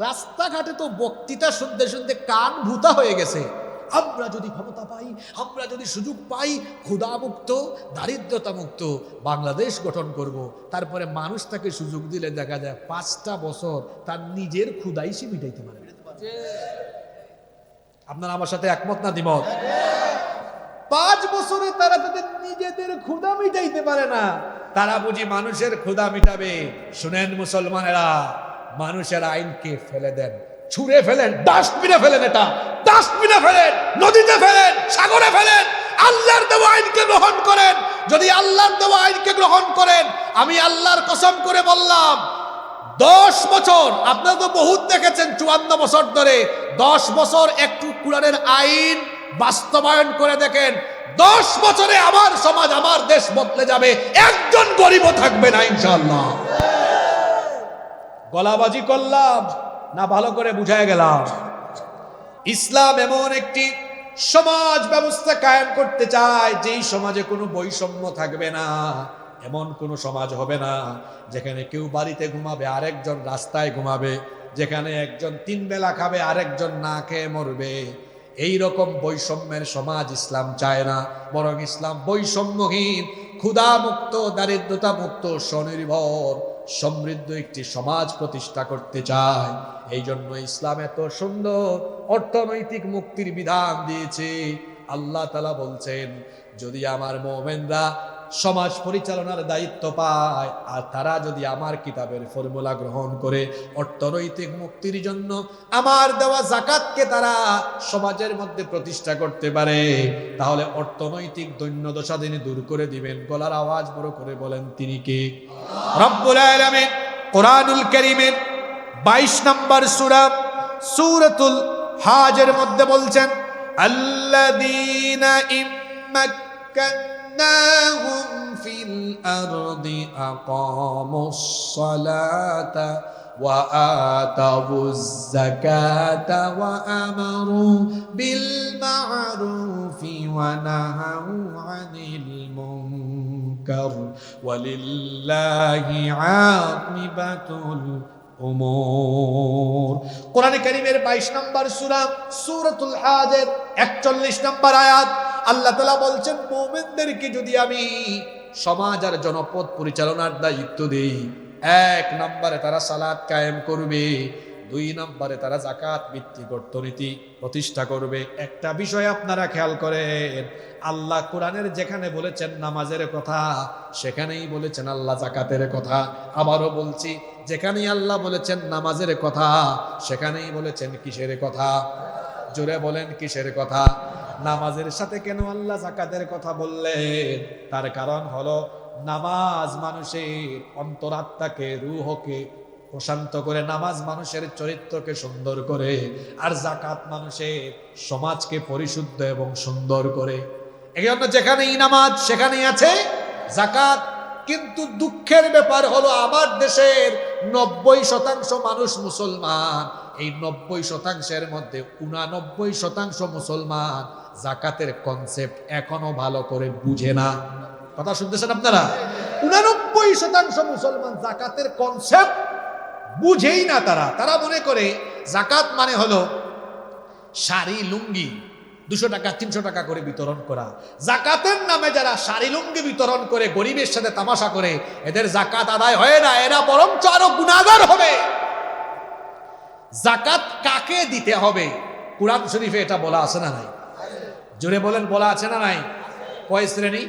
রাস্তাঘাটে তো বক্তৃতা শুনতে শুনতে কান ভূতা হয়ে গেছে আমরা যদি ক্ষমতা পাই, আমরা যদি সুযোগ পাই, ক্ষুধামুক্ত দারিদ্রতা মুক্ত বাংলাদেশ গঠন করব। তারপরে মানুষ তাকে সুযোগ দিলে দেখা যায় পাঁচটা বছর তার নিজের ক্ষুদাই সে মিটাইতে পারবে। আপনারা আমার সাথে একমত না, দ্বিমত পাঁচ বছরে তারা তাদের নিজেদের ক্ষুদা মিটাইতে পারে না তারা বুঝি মানুষের ক্ষুদা মিটাবে শুনেন মুসলমানেরা মানুষের আইনকে ফেলে দেন। ছুঁড়ে ফেলেন, ডাস্টবিনে ফেলেন এটা। ডাস্টবিনে ফেলেন, নদীতে ফেলেন, সাগরে ফেলেন। আল্লাহর দেওয়া আইনকে গ্রহণ করেন। যদি আল্লাহর দেওয়া আইনকে গ্রহণ করেন, আমি আল্লাহর কসম করে বললাম, দশ বছর, আপনারা তো বহুত দেখেছেন চুয়ান্ন বছর ধরে, দশ বছর একটু কোরআনের আইন বাস্তবায়ন করে দেখেন, দশ বছরে আমার সমাজ, আমার দেশ বদলে যাবে। একজন গরিবও থাকবে না ইনশাল্লাহ গলাবাজি করলাম, না ভালো করে বুঝায় গেলাম। ইসলাম এমন একটি সমাজ ব্যবস্থা কায়েম করতে চায়, যেই সমাজে কোনো বৈষম্য থাকবে না, এমন কোনো সমাজ হবে না, যেখানে কেউ বাড়িতে ঘুমাবে, আরেকজন রাস্তায় ঘুমাবে, যেখানে একজন তিন বেলা খাবে, আরেকজন না খেয়ে মরবে। এই রকম বৈষম্যের সমাজ ইসলাম চায় না, বরং ইসলাম বৈষম্যহীন, ক্ষুধামুক্ত দারিদ্রতা মুক্ত স্বনির্ভর। সমৃদ্ধ একটি সমাজ প্রতিষ্ঠা করতে চায়। এই জন্য ইসলাম এত সুন্দর, অর্থনৈতিক মুক্তির বিধান দিয়েছে। আল্লাহ তালা বলছেন, যদি আমার মোমেনরা সমাজ পরিচালনার দায়িত্ব পায়। আর তারা যদি আমার কিতাবের ফর্মুলা গ্রহণ করে অর্থনৈতিক মুক্তির জন্য আমার দেওয়া জাকাতকে তারা সমাজের মধ্যে প্রতিষ্ঠা করতে পারে, তাহলে অর্থনৈতিক দৈন্যদশা তিনি দূর করে দিবেন। গলার আওয়াজ বড় করে বলেন, তিনি কে? রব্বুল আলামিন কোরআনুল কারীমের 22 নম্বর সূরা সুরতুল হাজের মধ্যে বলছেন, আল্লাযীনা مكناهم في الأرض أقاموا الصلاة وآتوا الزكاة وأمروا بالمعروف ونهوا عن المنكر ولله عاقبة ওমর কোরআনে করিমের বাইশ নম্বর সুরা সুরতুল হাজের একচল্লিশ নম্বর আয়াত, আল্লাহ তালা বলছেন, মোমেনদেরকে যদি আমি সমাজ আর জনপদ পরিচালনার দায়িত্ব দেই, এক নম্বরে তারা সালাত কায়েম করবে দুই নম্বরে তারা জাকাত ভিত্তিক অর্থনীতি প্রতিষ্ঠা করবে। একটা বিষয় আপনারা খেয়াল করেন, আল্লাহ কোরআনের যেখানে বলেছেন নামাজের কথা, সেখানেই বলেছেন আল্লাহ জাকাতের কথা। আবারও বলছি, যেখানেই আল্লাহ বলেছেন নামাজের কথা, সেখানেই বলেছেন কিসের কথা? জোরে বলেন কিসের কথা? নামাজের সাথে কেন আল্লাহ জাকাতের কথা বললেন? তার কারণ হলো, নামাজ মানুষের অন্তরাত্মাকে, রুহকে প্রশান্ত করে নামাজ মানুষের চরিত্রকে সুন্দর করে আর জাকাত মানুষের সমাজকে পরিশুদ্ধ এবং সুন্দর করে। এই জন্য যেখানেই নামাজ, সেখানেই আছে জাকাত কিন্তু দুঃখের ব্যাপার হলো আমার দেশের নব্বই শতাংশ মানুষ মুসলমান। এই নব্বই শতাংশের মধ্যে উনানব্বই শতাংশ মুসলমান জাকাতের কনসেপ্ট এখনও ভালো করে বুঝে না। কথা শুনতেছেন আপনারা? উনানব্বই শতাংশ মুসলমান জাকাতের কনসেপ্ট বুঝেই না তারা। তারা মনে করে জাকাত মানে হলো শাড়ি, লুঙ্গি দুশো টাকা, তিনশো টাকা করে বিতরণ করা। জাকাতের নামে যারা শাড়ি, লুঙ্গি বিতরণ করে গরিবের সাথে তামাশা করে, এদের জাকাত আদায় হয় না, এরা বরঞ্চ আরও গুণাগার হবে। জাকাত কাকে দিতে হবে? কোরআন শরীফে এটা বলা আছে না নাই? জোরে বলেন, বলা আছে না নাই? কয় শ্রেণি?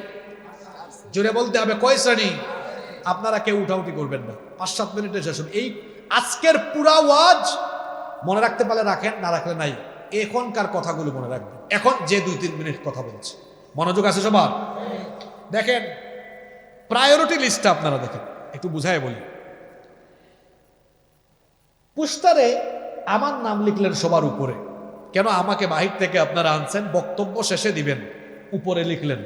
জোরে বলতে হবে, কয় শ্রেণি? আপনারা কেউ উঠাউটি করবেন না। পাঁচ সাত মিনিটের শেষ। এই আজকের পুরা ওয়াজ মনে রাখতে পারলে রাখেন, না রাখলে নাই। এখনকার কথাগুলো মনে রাখবেন। এখন যে দুই তিন মিনিট কথা বলছে। মনোযোগ আছে সবার? দেখেন প্রায়োরিটি লিস্টটা আপনারা দেখেন। একটু বুঝায় বলি। পুস্টারে আমার নাম লিখলেন সবার উপরে। কেন আমাকে বাহির থেকে আপনারা আনছেন? বক্তব্য শেষে দিবেন, উপরে লিখলেন।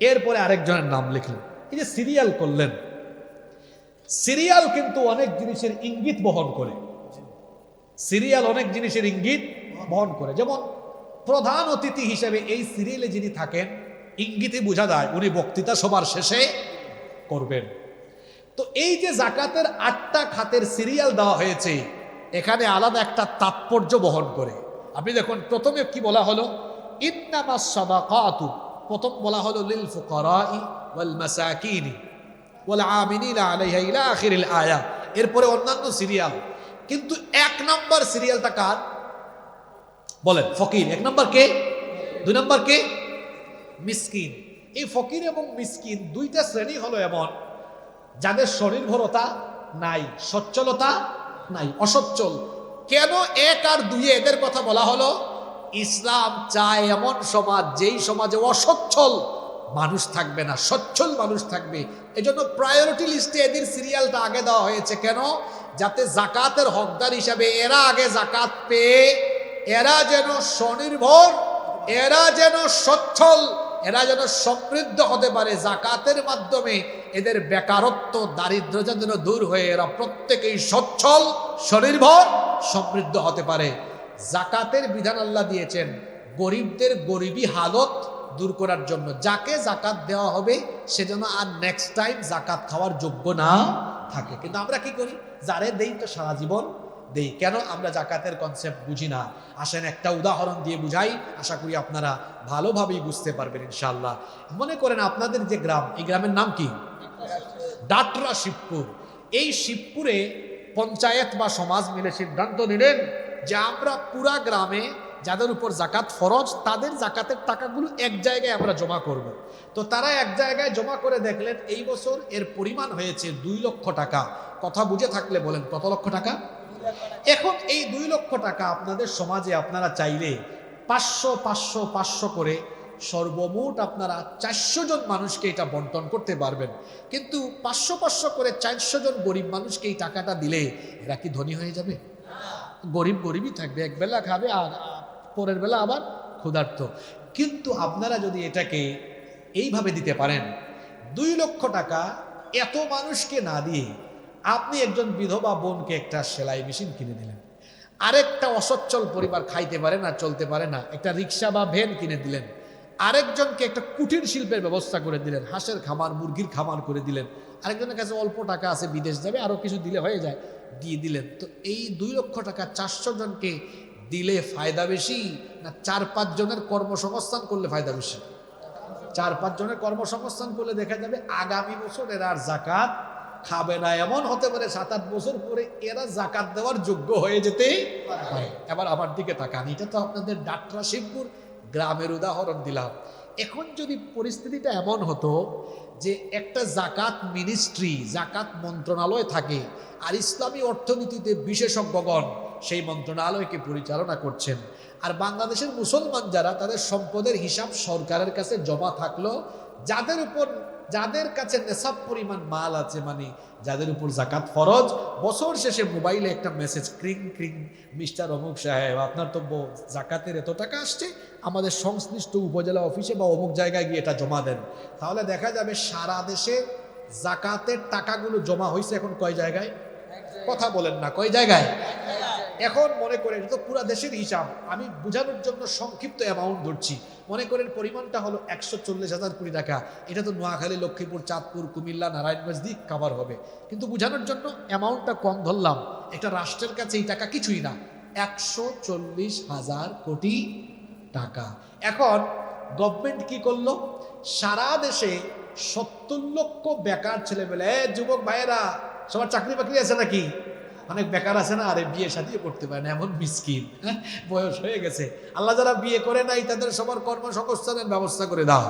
এরপরে আরেকজনের নাম লিখলেন। এই যে সিরিয়াল করলেন সিরিয়াল কিন্তু অনেক জিনিসের ইঙ্গিত বহন করে। সিরিয়াল অনেক জিনিসের ইঙ্গিত বহন করে। যেমন প্রধান অতিথি হিসেবে এই সিরিয়ালে যিনি থাকেন ইঙ্গিতে বোঝা যায়, উনি বক্তৃতা সবার শেষে করবেন। তো এই যে জাকাতের আটটা খাতের সিরিয়াল দেওয়া হয়েছে, এখানে আলাদা একটা তাৎপর্য বহন করে। আপনি দেখুন, প্রথমে কি বলা হলো? ইন্নামা সাদাকাতু। প্রথম বলা হলো লিল ফুকারাই ওয়াল মাসাকিনি। ওয়াল আমিনিনা আলাইহা ইলা আখিরিল আয়া। এরপরে অন্যান্য সিরিয়াল। কিন্তু এক নম্বর সিরিয়ালটা কার? বলেন, ফকির। এক নম্বর কে? দুই নম্বর কে? মিসকিন। এই ফকির এবং মিসকিন দুইটা শ্রেণি হলো এমন, যাদের স্বনির্ভরতা নাই, সচ্ছলতা নাই, অসচ্ছল। কেন এক আর দুইয়ে এদের কথা বলা হলো? ইসলাম চায় এমন সমাজ যেই সমাজে অসচ্ছল। মানুষ থাকবে না, সচ্ছল মানুষ থাকবে। এজন্য প্রায়োরিটি লিস্টে এদের সিরিয়ালটা আগে দেওয়া হয়েছে। কেন? যাতে জাকাতের হকদার হিসাবে এরা আগে জাকাত পেয়ে, এরা যেন স্বনির্ভর, এরা যেন সচ্ছল, এরা যেন সমৃদ্ধ হতে পারে জাকাতের মাধ্যমে, এদের বেকারত্ব দারিদ্র যেন দূর হয়ে এরা প্রত্যেকেই সচ্ছল, স্বনির্ভর, সমৃদ্ধ হতে পারে। জাকাতের বিধান আল্লাহ দিয়েছেন, গরিবদের গরিবী হালত দূর করার জন্য। যাকে জাকাত দেওয়া হবে, সে যেন আর নেক্সট টাইম জাকাত খাওয়ার যোগ্য না থাকে। কিন্তু আমরা কি করি? যারে দেই তো সারা জীবন দেই। কেন আমরা জাকাতের কনসেপ্ট বুঝি না? আসেন একটা উদাহরণ দিয়ে বুঝাই। আশা করি আপনারা ভালোভাবেই বুঝতে পারবেন ইনশাল্লাহ মনে করেন আপনাদের যে গ্রাম, এই গ্রামের নাম কি? ডাটরা শিবপুর। এই শিবপুরে পঞ্চায়েত বা সমাজ মিলে সিদ্ধান্ত নিলেন যে আমরা পুরা গ্রামে যাদের উপর জাকাত ফরজ, তাদের জাকাতের টাকাগুলো এক জায়গায় আমরা জমা করব। তো তারা এক জায়গায় জমা করে দেখলেন, এই বছর এর পরিমাণ হয়েছে দুই লক্ষ টাকা। কথা বুঝে থাকলে বলেন, কত লক্ষ টাকা? এখন এই দুই লক্ষ টাকা আপনাদের সমাজে আপনারা চাইলে পাঁচশো পাঁচশো পাঁচশো করে সর্বমোট আপনারা চারশো জন মানুষকে এটা বন্টন করতে পারবেন। কিন্তু পাঁচশো পাঁচশো করে চারশো জন গরিব মানুষকে এই টাকাটা দিলে এরা কি ধনী হয়ে যাবে? গরিব, গরিবই থাকবে এক বেলা খাবে আর পরের বেলা আবার ক্ষুধার্ত। কিন্তু আপনারা যদি এটাকে এইভাবে দিতে পারেন, দুই লক্ষ টাকা এত মানুষকে না দিয়ে আপনি একজন বিধবা বোনকে একটা সেলাই মেশিন কিনে দিলেন। আরেকটা অসচ্ছল পরিবার খাইতে পারে না, চলতে পারে না, একটা রিক্সা বা ভ্যান কিনে দিলেন। আরেকজনকে একটা কুটির শিল্পের ব্যবস্থা করে দিলেন, হাঁসের খামার, মুরগির খামার করে দিলেন। আরেকজনের কাছে অল্প টাকা আছে, বিদেশ যাবে আরও কিছু দিলে হয়ে যায়, দিয়ে দিলেন। তো এই দুই লক্ষ টাকা চারশো জনকে দিলে ফায়দা বেশি না চার পাঁচ জনের কর্মসংস্থান করলে ফায়দা বেশি? চার পাঁচ জনের কর্মসংস্থান করলে দেখা যাবে আগামী বছর এরা আর জাকাত খাবে না। এমন হতে পারে সাত আট বছর পরে এরা জাকাত দেওয়ার যোগ্য হয়ে যেতে পারে। এবার আমার দিকে তাকান। এটা তো আপনাদের ডাটরা শিবপুর গ্রামের উদাহরণ দিলাম। এখন যদি পরিস্থিতিটা এমন হতো যে একটা জাকাত মিনিস্ট্রি, জাকাত মন্ত্রণালয় থাকে আর ইসলামী অর্থনীতিতে বিশেষজ্ঞগণ সেই মন্ত্রণালয়কে পরিচালনা করছেন। আর বাংলাদেশের মুসলমান যারা তাদের সম্পদের হিসাব সরকারের কাছে জমা থাকল। যাদের উপর যাদের কাছে নেশাব পরিমাণ মাল আছে মানে যাদের উপর জাকাত ফরজ বছর শেষে মোবাইলে একটা মেসেজ ক্রিং ক্রিং মিস্টার অমুক সাহেব আপনার তো জাকাতের এত টাকা আসছে আমাদের সংশ্লিষ্ট উপজেলা অফিসে বা অমুক জায়গায় গিয়ে এটা জমা দেন। তাহলে দেখা যাবে সারা দেশে জাকাতের টাকাগুলো জমা হয়েছে এখন কয় জায়গায়। কথা বলেন না কয় জায়গায়? এখন মনে করেন তো পুরা দেশের হিসাব। আমি বোঝানোর জন্য সংক্ষিপ্ত অ্যামাউন্ট ধরছি। মনে করেন পরিমাণটা হলো একশো চল্লিশ হাজার কোটি টাকা। এটা তো নোয়াখালী, লক্ষ্মীপুর, চাঁদপুর, কুমিল্লা, নারায়ণগঞ্জ দিক কাভার হবে। কিন্তু বোঝানোর জন্য অ্যামাউন্টটা কম ধরলাম। এটা রাষ্ট্রের কাছে এই টাকা কিছুই না। একশো চল্লিশ হাজার কোটি টাকা। এখন গভর্নমেন্ট কি করল? সারা দেশে সত্তর লক্ষ বেকার ছেলেমেলে এ যুবক ভাইয়েরা, সবার চাকরি বাকরি আছে নাকি? অনেক বেকার আছে না, আরে বিয়ে শাদিও করতে পারে না, এমন মিসকিন হ্যাঁ? বয়স হয়ে গেছে। আল্লাহ যারা বিয়ে করে নাই, তাদের সবার কর্মসংস্থানের ব্যবস্থা করে দাও।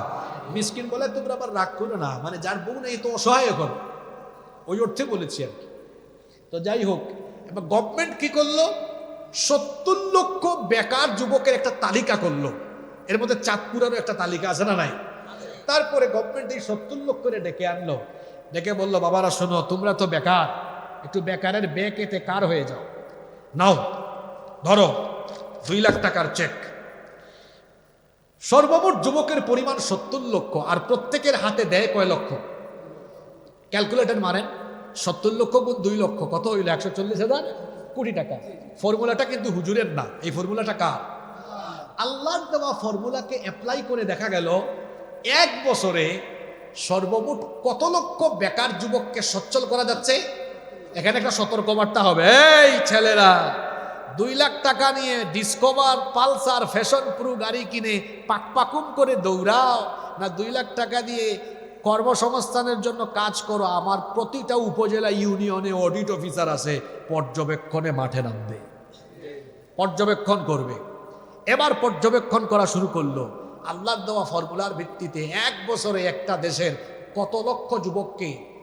মিসকিন বলে, তোমরা আবার রাগ করো না। মানে যার বউ নেই তো অসহায় এখন। ওই অর্থে বলেছি আর কি তো যাই হোক, এবার গভর্নমেন্ট কি করল? সত্তর লক্ষ বেকার যুবকের একটা তালিকা করল। এর মধ্যে চাঁদপুরেরও একটা তালিকা আছে না নাই? তারপরে গভর্নমেন্ট এই সত্তর লক্ষরে ডেকে আনলো। ডেকে বলল, বাবারা শোনো, তোমরা তো বেকার। একটু বেকারের এতে কার হয়ে যাও। নাও, ধরো, দুই লাখ টাকার চেক সর্বমোট যুবকের পরিমাণ সত্তর লক্ষ, আর প্রত্যেকের হাতে দেয় কয় লক্ষ? ক্যালকুলেটর মারেন, সত্তর লক্ষ গুণ দুই লক্ষ, কত হইল? একশো চল্লিশ হাজার? কোটি টাকা। ফর্মুলাটা কিন্তু হুজুরের না, এই ফর্মুলাটা কার? আল্লাহর দেওয়া ফর্মুলাকে অ্যাপ্লাই করে দেখা গেল, এক বছরে সর্বমোট কত লক্ষ বেকার যুবককে সচ্ছল করা যাচ্ছে? এখানে একটা সতর্কবার্তা হবে। এই ছেলেরা, দুই লাখ টাকা নিয়ে ডিসকভার পালসার ফ্যাশন প্রু গাড়ি কিনে পাক পাকুম করে দৌড়াও, না দুই লাখ টাকা দিয়ে কর্মসংস্থানের জন্য কাজ করো, আমার প্রতিটা উপজেলা ইউনিয়নে অডিট অফিসার আছে, পর্যবেক্ষণে মাঠে নামবে। পর্যবেক্ষণ করবে। এবার পর্যবেক্ষণ করা শুরু করল। আল্লাহর দেওয়া ফর্মুলার ভিত্তিতে এক বছরে একটা দেশের কত লক্ষ যুবককে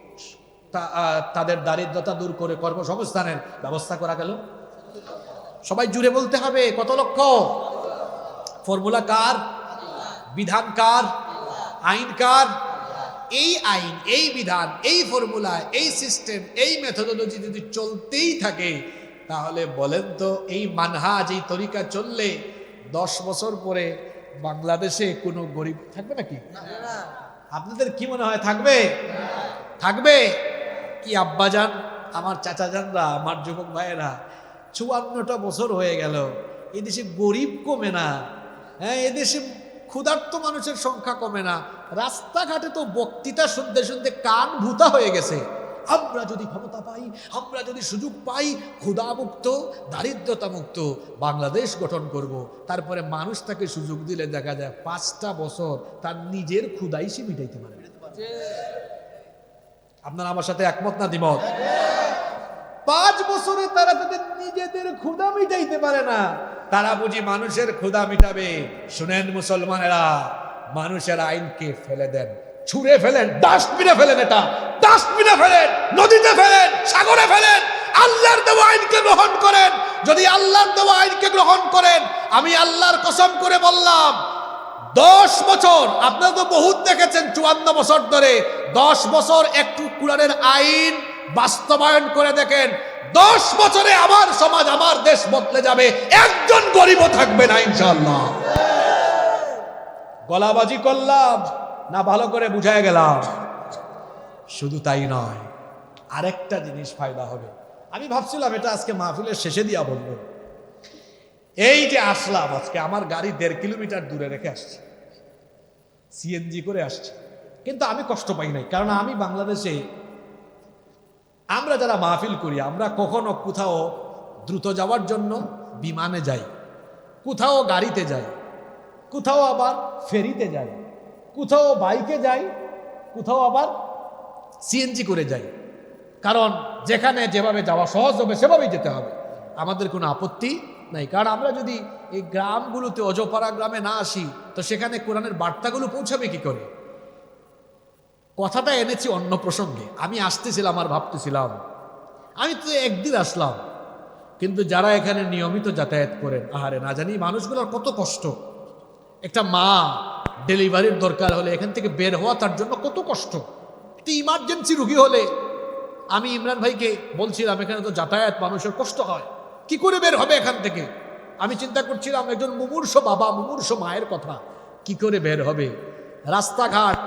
তাদের দারিদ্রতা দূর করে কর্মসংস্থানের ব্যবস্থা করা গেল। সবাই জুড়ে বলতে হবে কত লক্ষ? ফর্মুলা কার? বিধান কার? আইন কার? এই আইন এই বিধান এই ফর্মুলা এই সিস্টেম এই মেথোডোলজি যদি চলতেই থাকে তাহলে বলেন তো এই মানহাজ এই তরিকা চললে দশ বছর পরে বাংলাদেশে কোনো গরিব থাকবে নাকি? আপনাদের কি মনে হয় থাকবে? থাকবে। কি আব্বাজান আমার চাচাজানরা আমার যুবক ভাইয়েরা। চুয়ান্নটা বছর হয়ে গেল। এদেশে গরিব কমে না। হ্যাঁ এদেশে ক্ষুধার্ত মানুষের সংখ্যা কমে না। রাস্তাঘাটে তো বক্তৃতা শুনতে শুনতে কান ভূতা হয়ে গেছে। আমরা যদি ক্ষমতা পাই, আমরা যদি সুযোগ পাই, ক্ষুধামুক্ত দারিদ্রতা মুক্ত বাংলাদেশ গঠন করব। তারপরে মানুষ তাকে সুযোগ দিলে দেখা যায় পাঁচটা বছর তার নিজের ক্ষুদাই সে মিটাইতে পারে না। আপনারা আমার সাথে একমত না দ্বিমত? পাঁচ বছরে তারা তাদের নিজেদের ক্ষুদা মিটাইতে পারে না তারা বুঝি মানুষের ক্ষুদা মিটাবে। শুনেন মুসলমানেরা মানুষের আইনকে ফেলে দেন। ছুঁড়ে ফেলেন ডাস্টবিনে ফেলেন এটা। ডাস্টবিনে ফেলেন নদীতে ফেলেন সাগরে ফেলেন। আল্লাহর দেওয়া আইনকে গ্রহণ করেন। যদি আল্লাহর দেওয়া আইনকে গ্রহণ করেন আমি আল্লাহর কসম করে বললাম দশ বছর, আপনারা তো বহুত দেখেছেন চুয়ান্ন বছর ধরে, দশ বছর একটু কোরআনের আইন বাস্তবায়ন করে দেখেন, দশ বছরে আমার সমাজ, আমার দেশ বদলে যাবে, একজন গরিবও থাকবে না ইনশাল্লাহ গলাবাজি করলাম, না ভালো করে বুঝায় গেলাম। শুধু তাই নয়, আরেকটা জিনিস ফায়দা হবে। আমি ভাবছিলাম এটা আজকে মাহফিলের শেষে দিয়া বলব। এই যে আসলাম আজকে, আমার গাড়ি দেড় কিলোমিটার দূরে রেখে আসছে। সিএনজি করে আসছে। কিন্তু আমি কষ্ট পাই নাই, কারণ আমি বাংলাদেশে, আমরা যারা মাহফিল করি, আমরা কখনো কোথাও দ্রুত যাওয়ার জন্য বিমানে যাই, কোথাও গাড়িতে যাই, কোথাও আবার ফেরিতে যাই, কোথাও বাইকে যাই, কোথাও আবার সিএনজি করে যাই। কারণ যেখানে যেভাবে যাওয়া সহজ হবে, সেভাবেই যেতে হবে। আমাদের কোনো আপত্তি নাই। কারণ আমরা যদি এই গ্রামগুলোতে অজপাড়া গ্রামে না আসি, তো সেখানে কোরআনের বার্তাগুলো পৌঁছাবে কি করে? কথাটা এনেছি অন্য প্রসঙ্গে। আমি আসতেছিলাম আর ভাবতেছিলাম। আমি তো একদিন আসলাম। কিন্তু যারা এখানে নিয়মিত যাতায়াত করেন, আহারে না জানি মানুষগুলোর কত কষ্ট। একটা মা ডেলিভারির দরকার হলে, এখান থেকে বের হওয়া তার জন্য কত কষ্ট। একটি ইমার্জেন্সি রুগী হলে, আমি ইমরান ভাইকে বলছিলাম, এখানে তো যাতায়াত মানুষের কষ্ট হয়। কি করে বের হবে এখান থেকে? আমি চিন্তা করছিলাম, একজন মুমূর্ষ বাবা, মুমূর্ষ মায়ের কথা। কি করে বের হবে? রাস্তাঘাট।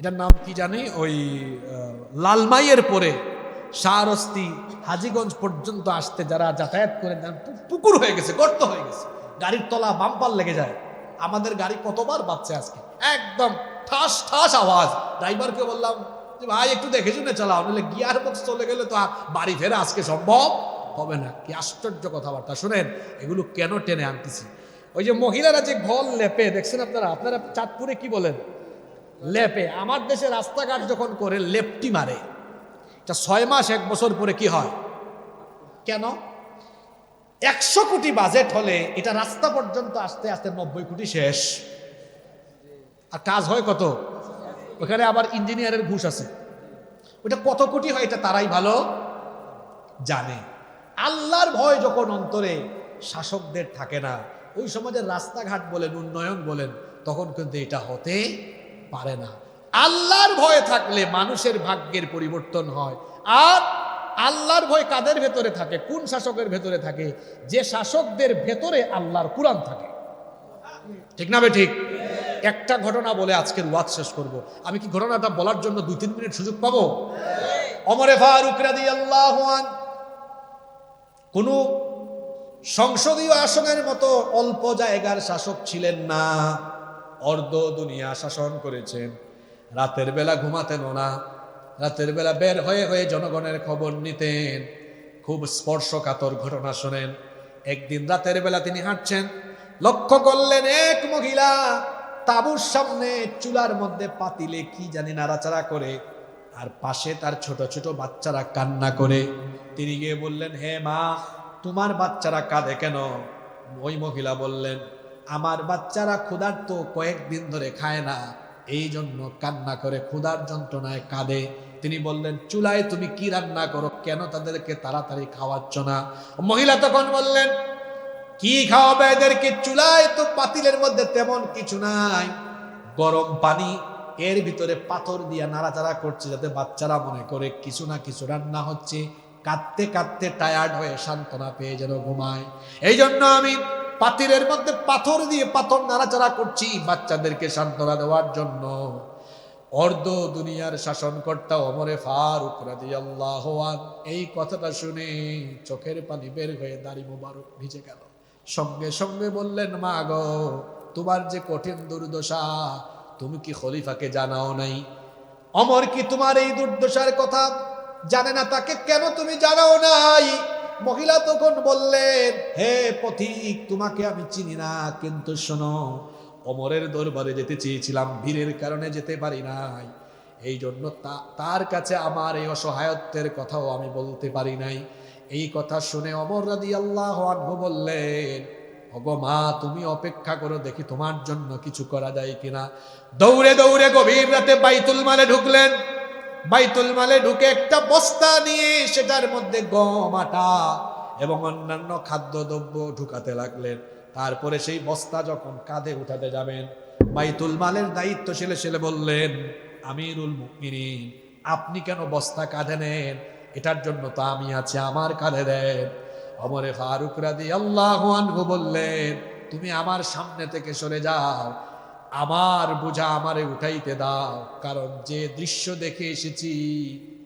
এটার নাম কি জানি? ওই লালমাইয়ের পরে শাহরস্তি হাজিগঞ্জ পর্যন্ত আসতে যারা যাতায়াত করে যান পুকুর হয়ে গেছে, গর্ত হয়ে গেছে। গাড়ির তলা বাম্পার লেগে যায়। আমাদের গাড়ি কতবার বাচ্চা আজকে? একদম ঠাস ঠাস আওয়াজ। ড্রাইভারকে বললাম যে, ভাই, একটু দেখে শুনে চালাও নাহলে গিয়ার বক্স চলে গেলে তো বাড়ি ফেরা আজকে সম্ভব? হবে না। কি আশ্চর্য কথাবার্তা। শোনেন, এগুলো কেন টেনে আনতেছি? ওই যে মহিলারা যে ঘর লেপে, দেখছেন আপনারা? আপনারা চাঁদপুরে কি বলেন? লেপে। আমার দেশে রাস্তাঘাট যখন করে, লেপটি মারে। এটা ছয় মাস, এক বছর পরে কি হয়? কেন? একশো কোটি বাজেট হলে এটা রাস্তা পর্যন্ত আসতে আসতে নব্বই কোটি শেষ। আর কাজ হয় কত? ওখানে আবার ইঞ্জিনিয়ারের ঘুষ আছে। ওটা কত কোটি হয় এটা তারাই ভালো জানে। আল্লাহর ভয় যখন অন্তরে শাসকদের থাকে না, ওই সমাজের রাস্তাঘাট বলেন, উন্নয়ন বলেন, তখন কিন্তু এটা হতে পারে না। আল্লাহর ভয় থাকলে মানুষের ভাগ্যের পরিবর্তন হয়। আর আল্লাহর ভয় কাদের ভেতরে থাকে? কোন শাসকের ভেতরে থাকে? যে শাসকদের ভেতরে আল্লাহর কোরআন থাকে। ঠিক না ঠিক? একটা ঘটনা বলে আজকের ওয়াজ শেষ করব। আমি কি ঘটনাটা বলার জন্য দুই তিন মিনিট সুযোগ পাবো? অমরে ফারুক রাদিয়াল্লাহু আন কোন সংসদীয় আসনের মতো অল্প জায়গার শাসক ছিলেন না। অর্ধ দুনিয়া শাসন করেছেন। রাতের বেলা ঘুমাতেন না। রাতের বেলা বের হয়ে হয়ে জনগণের খবর নিতেন। খুব স্পর্শকাতর ঘটনা শোনেন। একদিন রাতের বেলা তিনি হাঁটছেন। লক্ষ্য করলেন এক মহিলা তাবুর সামনে চুলার মধ্যে পাতিলে কি জানি নাড়াচাড়া করে, আর পাশে তার ছোট ছোট বাচ্চারা কান্না করে। তিনি গিয়ে বললেন, হে মা, তোমার বাচ্চারা কাঁদে কেন? ওই মহিলা বললেন, আমার বাচ্চারা ক্ষুধার্ত কয়েকদিন ধরে খায় না এই জন্য কান্না করে ক্ষুধার যন্ত্রণায় কাঁদে। তিনি বললেন, চুলায় তুমি কি রান্না করো? কেন তাদেরকে তাড়াতাড়ি খাওয়াচ্ছ না? মহিলা তখন বললেন, কি খাওয়াবে এদেরকে? চুলায় তো পাতিলের মধ্যে তেমন কিছু নাই। গরম পানি, এর ভিতরে পাথর দিয়ে নাড়াচাড়া করছে যাতে বাচ্চারা মনে করে কিছু না কিছু রান্না হচ্ছে। কাঁদতে কাঁদতে টায়ার্ড হয়ে সান্ত্বনা পেয়ে যেন ঘুমায়। এই জন্য আমি পাতিলের মধ্যে পাথর দিয়ে পাথর নাড়াচাড়া করছি বাচ্চাদেরকে সান্ত্বনা দেওয়ার জন্য। অর্ধ দুনিয়ার শাসনকর্তা অমরে ফারুক রাদিয়াল্লাহু আন এই কথাটা শুনে চোখের পানি বের হয়ে দাড়ি মুবারক ভিজে গেল। সঙ্গে সঙ্গে বললেন, মা গো, তোমার যে কঠিন দুর্দশা, তুমি কি খলিফাকে জানাও নাই? অমর কি তোমার এই দুর্দশার কথা জানে না তাকে, কেন তুমি জানাও নাই? মহিলা তখন বললেন, হে পথিক, তোমাকে আমি চিনি না, কিন্তু শোনো, অমরের দরবারে যেতে চেয়েছিলাম, ভিড়ের কারণে যেতে পারি নাই। এই জন্য তার কাছে আমার এই অসহায়ত্বের কথাও আমি বলতে পারি নাই। এই কথা শুনে অমর রাদি আল্লাহ আনহু বললেন, ওগো মা, তুমি অপেক্ষা করো, দেখি তোমার জন্য কিছু করা যায় কিনা। দৌড়ে দৌড়ে গভীর রাতে বাইতুল মালে ঢুকলেন। বাইতুল মালে ঢুকে একটা বস্তা নিয়ে সেটার মধ্যে গম, আটা এবং অন্যান্য খাদ্যদ্রব্য ঢুকাতে লাগলেন। তারপরে সেই বস্তা যখন কাঁধে উঠাতে যাবেন, বাইতুল মালের দায়িত্বশীল ছেলে বললেন, আমিরুল মুমিনিন, আপনি কেন বস্তা কাঁধে নেন? এটার জন্য তো আমি আছি আমার কাঁধে দেন। অমরে ফারুক রাদি আল্লাহ বললেন, তুমি আমার সামনে থেকে সরে যাও আমার বোঝা আমারে উঠাইতে দাও, কারণ যে দৃশ্য দেখে এসেছি,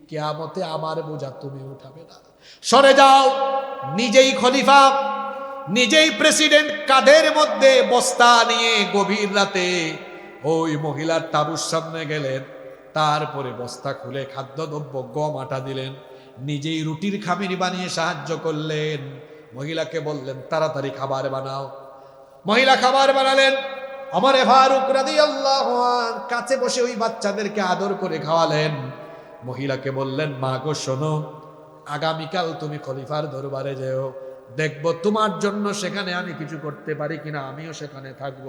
কেয়ামতে আমার বোঝা তুমি উঠাবে না। সরে যাও, নিজেই খলিফা, নিজেই প্রেসিডেন্ট কাঁধের মধ্যে বস্তা নিয়ে গভীর রাতে ওই মহিলার তাবুর সামনে গেলেন, তারপরে বস্তা খুলে খাদ্যদ্রব্য, গম, আটা দিলেন, নিজেই রুটির খামির বানিয়ে সাহায্য করলেন। মহিলাকে বললেন, তাড়াতাড়ি খাবার বানাও। মহিলা খাবার বানালেন আমারে ফারুক রাদি আল্লাহ কাছে বসে ওই বাচ্চাদেরকে আদর করে খাওয়ালেন। মহিলাকে বললেন, মা গো, শোনো, আগামীকাল তুমি খলিফার দরবারে যেও। দেখব তোমার জন্য সেখানে আমি কিছু করতে পারি কিনা, আমিও সেখানে থাকব।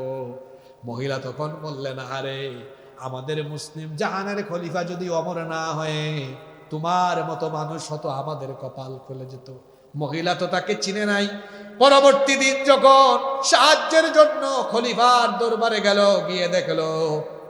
মহিলা তখন বললেন, আরে, আমাদের মুসলিম জাহানের খলিফা যদি অমর না হয়ে, তোমার মতো মানুষ হতো আমাদের কপাল খুলে যেত। মহিলা তো তাকে চিনে নাই। পরবর্তী দিন যখন সাহায্যের জন্য খলিফার দরবারে গেল, গিয়ে দেখল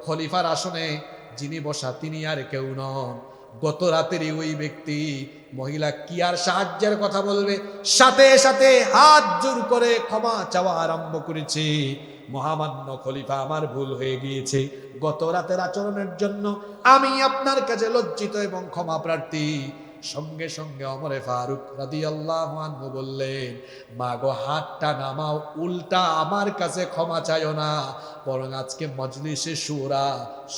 খলিফার আসনে যিনি বসা তিনি আর কেউ নন। গত রাতেরই ওই ব্যক্তি। মহিলা কি আর সাহায্যের কথা বলবে? সাথে সাথে হাত জোর করে ক্ষমা চাওয়া আরম্ভ করেছে। মহামান্য খলিফা, আমার ভুল হয়ে গিয়েছে। গত রাতের আচরণের জন্য আমি আপনার কাছে লজ্জিত এবং ক্ষমা প্রার্থী। সঙ্গে সঙ্গে অমরে ফারুক রাদি আল্লাহ বললেন মা গো হাতটা নামাও, উল্টা আমার কাছে ক্ষমা চাইও না। বরং আজকে মজলিসে সুরা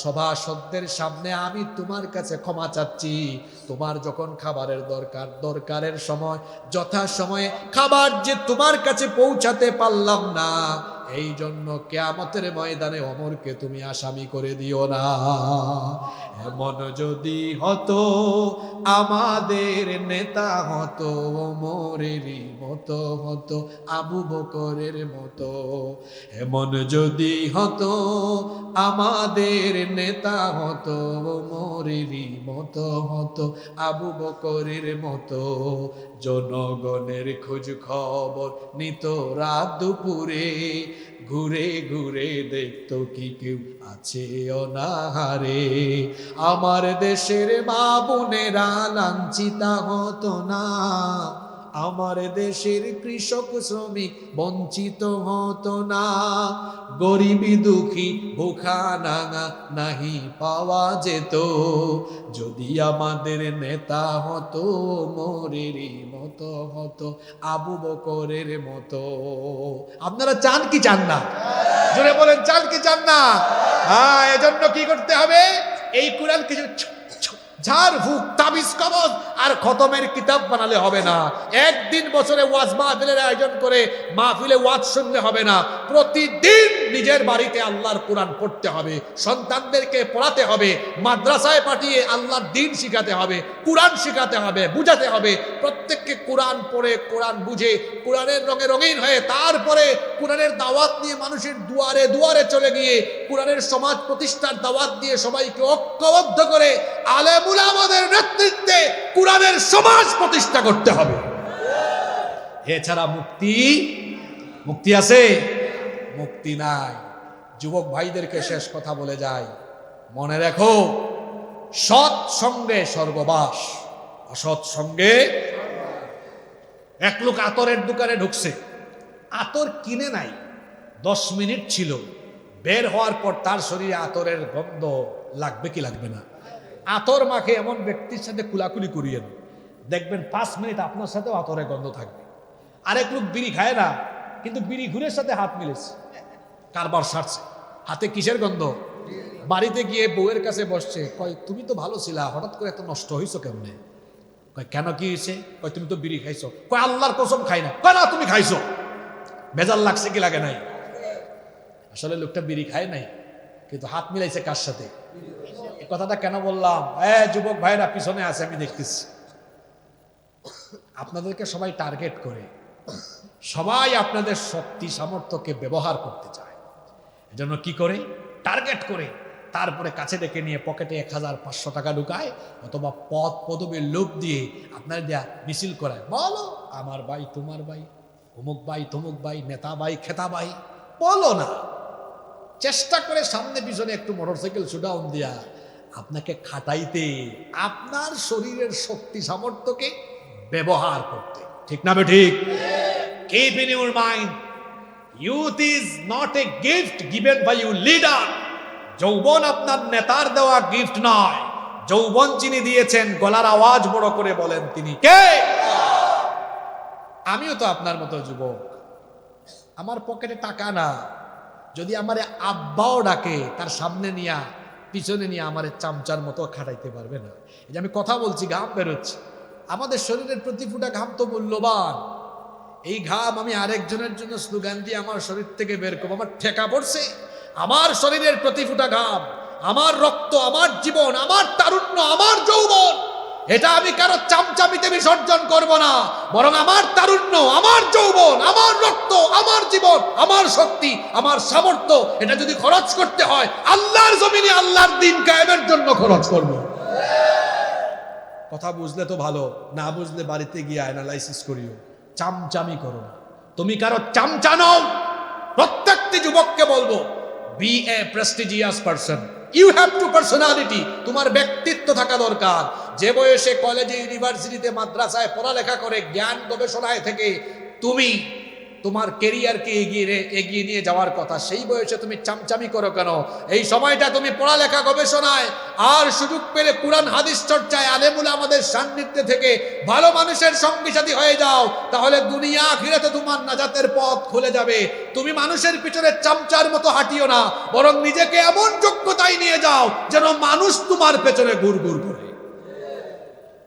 সভাসদদের সামনে আমি তোমার কাছে ক্ষমা চাচ্ছি। তোমার যখন খাবারের দরকার, দরকারের সময় যথা সময়ে খাবার যে তোমার কাছে পৌঁছাতে পারলাম না এই জন্য কেয়ামতের ময়দানে অমরকে তুমি আসামি করে দিও না। এমন যদি হতো, আমাদের নেতা হতো ওমরেরই মতো হতো, আবু বকরের মতো। এমন যদি হতো, আমাদের নেতা হতো ওমরেরই মতো হতো, আবু বকরের মতো। জনগণের খোঁজ খবর নিত রাত দুপুরে। ঘুরে ঘুরে দেখতো কি কেউ আছে অনাহারে। আমার দেশের মা লাঞ্ছিতা হতো না। আমার দেশের কৃষক শ্রমিক বঞ্চিত হতো না। গরিবী দুঃখী ভুখা নাঙা নাহি পাওয়া যেত। যদি আমাদের নেতা হতো মোরেরই মতো হতো, আবু বকরের মতো। আপনারা চান কি চান না? জোরে বলেন, চান কি চান না? হ্যাঁ এজন্য কি করতে হবে? এই কোরআন কিছু ঝাড় ফুক তাবিজ কবজ আর খতমের কিতাব বানালে হবে না। একদিন বছরে ওয়াজ মাহফিলের আয়োজন করে মাহফিলে ওয়াজ শুনলে হবে না। প্রতিদিন নিজের বাড়িতে আল্লাহর কোরআন পড়তে হবে, সন্তানদেরকে পড়াতে হবে, মাদ্রাসায় পাঠিয়ে আল্লাহর দিন শিখাতে হবে, কোরআন শিখাতে হবে, বুঝাতে হবে। প্রত্যেককে কোরআন পড়ে, কোরআন বুঝে, কোরআনের রঙে রঙিন হয়ে তারপরে কোরআনের দাওয়াত নিয়ে মানুষের দুয়ারে দুয়ারে চলে গিয়ে, কোরআনের সমাজ প্রতিষ্ঠার দাওয়াত দিয়ে সবাইকে ঐক্যবদ্ধ করে আলেমুল আমাদের নেতৃত্বে কোরআনের সমাজ প্রতিষ্ঠা করতে হবে। এছাড়া মুক্তি মুক্তি আছে? মুক্তি নাই। যুবক ভাইদেরকে শেষ কথা বলে যায় মনে রেখো, সৎ সঙ্গে স্বর্গবাস অসৎ সঙ্গে এক লোক আতরের দোকানে ঢুকছে। আতর কিনে নাই, দশ মিনিট ছিল। বের হওয়ার পর তার শরীরে আতরের গন্ধ লাগবে কি লাগবে না? আতর মাখে এমন ব্যক্তির সাথে কুলাকুলি করিয়েন। দেখবেন পাঁচ মিনিট আপনার সাথেও আতরের গন্ধ থাকবে। আরেক লোক বিড়ি খায় না, কিন্তু বিড়ি ঘুরের সাথে হাত মিলেছে। কারবার সারছে। হাতে কিসের গন্ধ? বাড়িতে গিয়ে বউয়ের কাছে বসছে, কয়, তুমি তো ভালো ছিলা, হঠাৎ করে এত নষ্ট হইছো কেমনে? কয়, কেন কি হয়েছে কয়, তুমি তো বিড়ি খাইছো। কয়, আল্লাহর কসম খাই না। কয়, না, তুমি খাইছো। ভেজাল লাগছে কি লাগে নাই? আসলে লোকটা বিড়ি খায় নাই, কিন্তু হাত মিলাইছে কার সাথে? কথাটা কেন বললাম? যুবক ভাইরা, পিছনে আছে, আমি দেখতেছি। আপনাদেরকে সবাই টার্গেট করে। সবাই আপনাদের শক্তি সামর্থ্যকে ব্যবহার করতে চায়। এজন্য কি করে? টার্গেট করে। তারপরে কাছে ডেকে নিয়ে পকেটে এক হাজার পাঁচশো টাকা ঢুকায়, অথবা পদ পদবীর লোভ দিয়ে আপনার দেয়া মিছিল করায়। বলো, আমার ভাই, তোমার ভাই, অমুক ভাই, তমুক ভাই, নেতা ভাই, খেতা ভাই, বলো না। চেষ্টা করে সামনে পিছনে একটু মোটরসাইকেল শুডাউন দিয়া আপনাকে খাটাইতে আপনার শরীরের শক্তি সামর্থ্যকে ব্যবহার করতে। ঠিক না ঠিক? Keep in your mind youth is not a gift given by you leader যৌবন আপনার নেতার দেওয়া গিফট নয়। যৌবন যিনি দিয়েছেন, গলার আওয়াজ বড় করে বলেন তিনি কে? আমিও তো আপনার মতো যুবক। আমার পকেটে টাকা না। যদি আমার আব্বাও ডাকে, তার সামনে নিয়া পিছনে নিয়ে আমার চামচার মতো খাটাইতে পারবে না। এই যে আমি কথা বলছি, ঘাম বেরোচ্ছে। আমাদের শরীরের প্রতি ফুটা ঘাম তো মূল্যবান। এই ঘাম আমি আরেকজনের জন্য স্লোগান দিয়ে আমার শরীর থেকে বের করব। আমার ঠেকা পড়ছে। আমার শরীরের প্রতি ফুটা ঘাম, আমার রক্ত, আমার জীবন, আমার তারুণ্য, আমার যৌবন। এটা আমি কারও চামচামিতে বিসর্জন করব না, বরং আমার তারুণ্য, আমার যৌবন, আমার রক্ত, আমার জীবন, আমার শক্তি, আমার সামর্থ্য, এটা যদি খরচ করতে হয়, আল্লাহর জমিনে আল্লাহর দিন কায়েমের জন্য খরচ করব। কথা বুঝলে তো ভালো, না বুঝলে বাড়িতে গিয়ে অ্যানালাইসিস করিও। চামচামি করো তুমি কারও চামচা নও, প্রত্যেকটি যুবককে বলব be a prestigious person you have to personality তোমার ব্যক্তিত্ব থাকা দরকার। যে বয়সে কলেজে ইউনিভার্সিটিতে মাদ্রাসায় পড়ালেখা করে, জ্ঞান গবেষণায় থেকে তুমি তোমার কেরিয়ারকে এগিয়ে এগিয়ে নিয়ে যাওয়ার কথা। সেই বয়সে তুমি চামচামি করো কেন? এই সময়টা তুমি পড়ালেখা গবেষণায়, আর সুযোগ পেলে কোরআন, হাদিস চর্চায়, আলেমুল আমাদের সান্নিধ্যে থেকে ভালো মানুষের সঙ্গী সাথী হয়ে যাও, তাহলে দুনিয়া আখিরাতে তোমার নাজাতের পথ খুলে যাবে। তুমি মানুষের পিছনে চামচার মতো হাঁটিও না, বরং নিজেকে এমন যোগ্যতায় নিয়ে যাও যেন মানুষ তোমার পেছনে ঘুর ঘুর করে।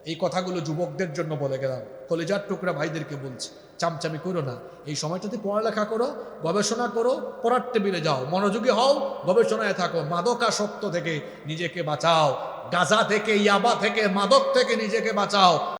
এই কথাগুলো যুবকদের জন্য বলে গেলাম। কলেজার টুকরা ভাইদেরকে বলছি, চামচামি করো না। এই সময়টাতে পড়ালেখা করো, গবেষণা করো, পড়ার টেবিলে যাও। মনোযোগী হও, গবেষণায় থাকো। মাদকাসক্ত থেকে নিজেকে বাঁচাও। গাজা থেকে, ইয়াবা থেকে, মাদক থেকে নিজেকে বাঁচাও।